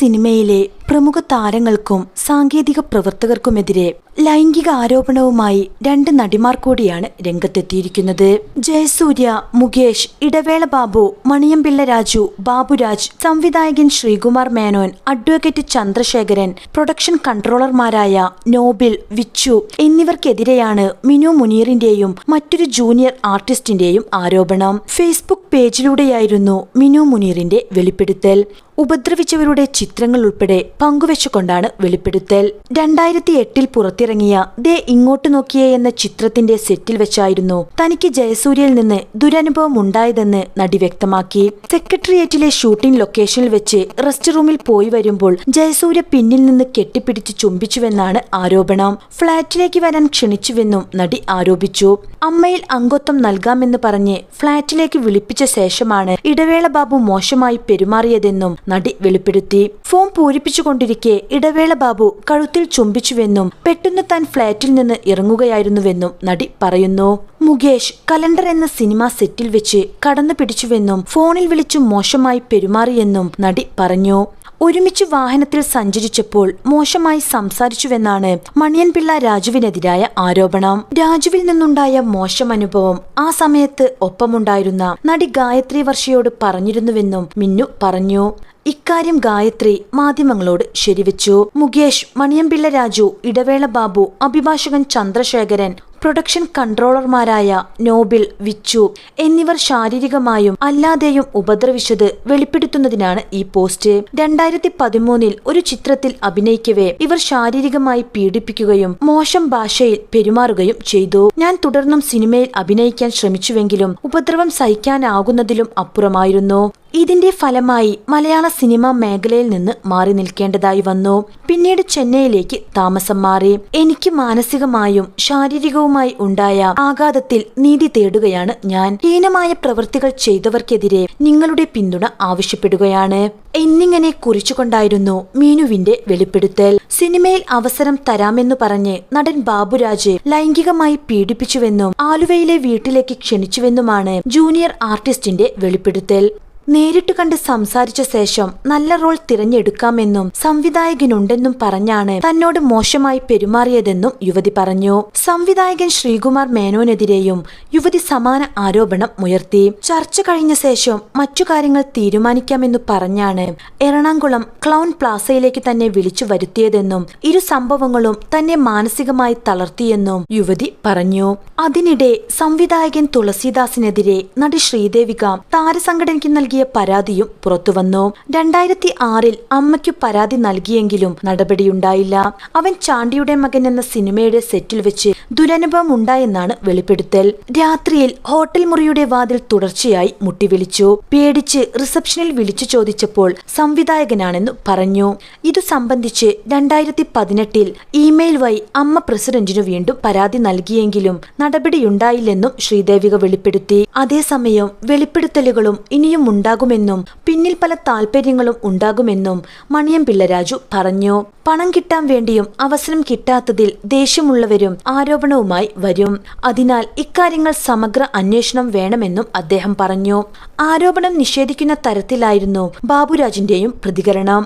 സിനിമയിലെ പ്രമുഖ താരങ്ങൾക്കും സാങ്കേതിക പ്രവർത്തകർക്കുമെതിരെ ലൈംഗിക ആരോപണവുമായി രണ്ട് നടിമാർ കൂടിയാണ് രംഗത്തെത്തിയിരിക്കുന്നത്. ജയസൂര്യ മുകേഷ് ഇടവേള ബാബു മണിയമ്പിള്ള രാജു ബാബുരാജ് സംവിധായകൻ ശ്രീകുമാർ മേനോൻ അഡ്വക്കേറ്റ് ചന്ദ്രശേഖരൻ പ്രൊഡക്ഷൻ കൺട്രോളർമാരായ നോബിൽ വിച്ചു എന്നിവർക്കെതിരെയാണ് മിനു മുനീറിന്റെയും മറ്റൊരു ജൂനിയർ ആർട്ടിസ്റ്റിന്റെയും ആരോപണം. ഫേസ്ബുക്ക് പേജിലൂടെയായിരുന്നു മിനു മുനീറിന്റെ വെളിപ്പെടുത്തൽ. ഉപദ്രവിച്ചവരുടെ ചിത്രങ്ങൾ ഉൾപ്പെടെ പങ്കുവെച്ചുകൊണ്ടാണ് വെളിപ്പെടുത്തൽ. രണ്ടായിരത്തി എട്ടിൽ ദേ ഇങ്ങോട്ട് നോക്കിയേ എന്ന ചിത്രത്തിന്റെ സെറ്റിൽ വെച്ചായിരുന്നു തനിക്ക് ജയസൂര്യയിൽ നിന്ന് ദുരനുഭവം ഉണ്ടായതെന്ന് നടി വ്യക്തമാക്കി. സെക്രട്ടേറിയറ്റിലെ ഷൂട്ടിംഗ് ലൊക്കേഷനിൽ വെച്ച് റെസ്റ്റ് റൂമിൽ പോയി വരുമ്പോൾ ജയസൂര്യ പിന്നിൽ നിന്ന് കെട്ടിപ്പിടിച്ച് ചുംബിച്ചുവെന്നാണ് ആരോപണം. ഫ്ളാറ്റിലേക്ക് വരാൻ ക്ഷണിച്ചുവെന്നും നടി ആരോപിച്ചു. അമ്മയിൽ അംഗത്വം നൽകാമെന്ന് പറഞ്ഞ് ഫ്ളാറ്റിലേക്ക് വിളിപ്പിച്ച ശേഷമാണ് ഇടവേള ബാബു മോശമായി പെരുമാറിയതെന്നും നടി വെളിപ്പെടുത്തി. ഫോം പൂരിപ്പിച്ചുകൊണ്ടിരിക്കെ ഇടവേള ബാബു കഴുത്തിൽ ചുംബിച്ചുവെന്നും പെട്ടെന്ന് താൻ ഫ്ളാറ്റിൽ നിന്ന് ഇറങ്ങുകയായിരുന്നുവെന്നും നടി പറയുന്നു. മുകേഷ് കലണ്ടർ എന്ന സിനിമ സെറ്റിൽ വെച്ച് കടന്നു പിടിച്ചുവെന്നും ഫോണിൽ വിളിച്ചു മോശമായി പെരുമാറിയെന്നും നടി പറഞ്ഞു. ഒരുമിച്ച് വാഹനത്തിൽ സഞ്ചരിച്ചപ്പോൾ മോശമായി സംസാരിച്ചുവെന്നാണ് മണിയൻപിള്ള രാജുവിനെതിരായ ആരോപണം. രാജുവിൽ നിന്നുണ്ടായ മോശം അനുഭവം ആ സമയത്ത് ഒപ്പമുണ്ടായിരുന്ന നടി ഗായത്രി വർഷയോട് പറഞ്ഞിരുന്നുവെന്നും മിന്നു പറഞ്ഞു. ഇക്കാര്യം ഗായത്രി മാധ്യമങ്ങളോട് ശരിവെച്ചു. മുകേഷ് മണിയമ്പിള്ള രാജു ഇടവേള ബാബു അഭിഭാഷകൻ ചന്ദ്രശേഖരൻ പ്രൊഡക്ഷൻ കൺട്രോളർമാരായ നോബിൽ വിച്ചു എന്നിവർ ശാരീരികമായും അല്ലാതെയും ഉപദ്രവിച്ചത് വെളിപ്പെടുത്തുന്നതിനാണ് ഈ പോസ്റ്റ്. രണ്ടായിരത്തി പതിമൂന്നിൽ ഒരു ചിത്രത്തിൽ അഭിനയിക്കവേ ഇവർ ശാരീരികമായി പീഡിപ്പിക്കുകയും മോശം ഭാഷയിൽ പെരുമാറുകയും ചെയ്തു. ഞാൻ തുടർന്നും സിനിമയിൽ അഭിനയിക്കാൻ ശ്രമിച്ചുവെങ്കിലും ഉപദ്രവം സഹിക്കാനാകുന്നതിലും അപ്പുറമായിരുന്നു. ഇതിന്റെ ഫലമായി മലയാള സിനിമാ മേഖലയിൽ നിന്ന് മാറി നിൽക്കേണ്ടതായി വന്നു. പിന്നീട് ചെന്നൈയിലേക്ക് താമസം മാറി. എനിക്ക് മാനസികമായും ശാരീരികവുമായി ഉണ്ടായ ആഘാതത്തിൽ നീതി തേടുകയാണ് ഞാൻ. ഹീനമായ പ്രവൃത്തികൾ ചെയ്തവർക്കെതിരെ നിങ്ങളുടെ പിന്തുണ ആവശ്യപ്പെടുകയാണ്. എന്നിങ്ങനെ കുറിച്ചുകൊണ്ടായിരുന്നു മീനുവിന്റെ വെളിപ്പെടുത്തൽ. സിനിമയിൽ അവസരം തരാമെന്ന് പറഞ്ഞ് നടൻ ബാബുരാജ് ലൈംഗികമായി പീഡിപ്പിച്ചുവെന്നും ആലുവയിലെ വീട്ടിലേക്ക് ക്ഷണിച്ചുവെന്നുമാണ് ജൂനിയർ ആർട്ടിസ്റ്റിന്റെ വെളിപ്പെടുത്തൽ. നേരിട്ട് കണ്ട് സംസാരിച്ച ശേഷം നല്ല റോൾ തിരഞ്ഞെടുക്കാമെന്നും സംവിധായകനുണ്ടെന്നും പറഞ്ഞാണ് തന്നോട് മോശമായി പെരുമാറിയതെന്നും യുവതി പറഞ്ഞു. സംവിധായകൻ ശ്രീകുമാർ മേനോനെതിരെയും യുവതി സമാന ആരോപണം ഉയർത്തി. ചർച്ച കഴിഞ്ഞ ശേഷം മറ്റു കാര്യങ്ങൾ തീരുമാനിക്കാമെന്നു പറഞ്ഞാണ് എറണാകുളം ക്ലൗൺ പ്ലാസയിലേക്ക് തന്നെ വിളിച്ചു വരുത്തിയതെന്നും ഇരു സംഭവങ്ങളും തന്നെ മാനസികമായി തളർത്തിയെന്നും യുവതി പറഞ്ഞു. അതിനിടെ സംവിധായകൻ തുളസീദാസിനെതിരെ നടി ശ്രീദേവിക താരസംഘടനയ്ക്ക് നൽകിയ പരാതിയും പുറത്തുവന്നു. രണ്ടായിരത്തി ആറിൽ അമ്മയ്ക്കു പരാതി നൽകിയെങ്കിലും നടപടിയുണ്ടായില്ല. അവൻ ചാണ്ടിയുടെ മകൻ എന്ന സിനിമയുടെ സെറ്റിൽ വെച്ച് ദുരനുഭവം ഉണ്ടായെന്നാണ് വെളിപ്പെടുത്തൽ. രാത്രിയിൽ ഹോട്ടൽ മുറിയുടെ വാതിൽ തുടർച്ചയായി മുട്ടിവിളിച്ചു. പേടിച്ച് റിസപ്ഷനിൽ വിളിച്ചു ചോദിച്ചപ്പോൾ സംവിധായകനാണെന്ന് പറഞ്ഞു. ഇതു സംബന്ധിച്ച് രണ്ടായിരത്തി പതിനെട്ടിൽ ഇമെയിൽ വഴി അമ്മ പ്രസിഡന്റിനു വീണ്ടും പരാതി നൽകിയെങ്കിലും നടപടിയുണ്ടായില്ലെന്നും ശ്രീദേവിക വെളിപ്പെടുത്തി. അതേസമയം വെളിപ്പെടുത്തലുകളും ഇനിയും ഉണ്ടാകുമെന്നും പിന്നിൽ പല താല്പര്യങ്ങളും ഉണ്ടാകുമെന്നും മണിയം പിള്ളരാജു പറഞ്ഞു. പണം കിട്ടാൻ വേണ്ടിയും അവസരം കിട്ടാത്തതിൽ ദേഷ്യമുള്ളവരും ആരോപണവുമായി വരും. അതിനാൽ ഇക്കാര്യങ്ങൾ സമഗ്ര അന്വേഷണം വേണമെന്നും അദ്ദേഹം പറഞ്ഞു. ആരോപണം നിഷേധിക്കുന്ന തരത്തിലായിരുന്നു ബാബുരാജിന്റെയും പ്രതികരണം.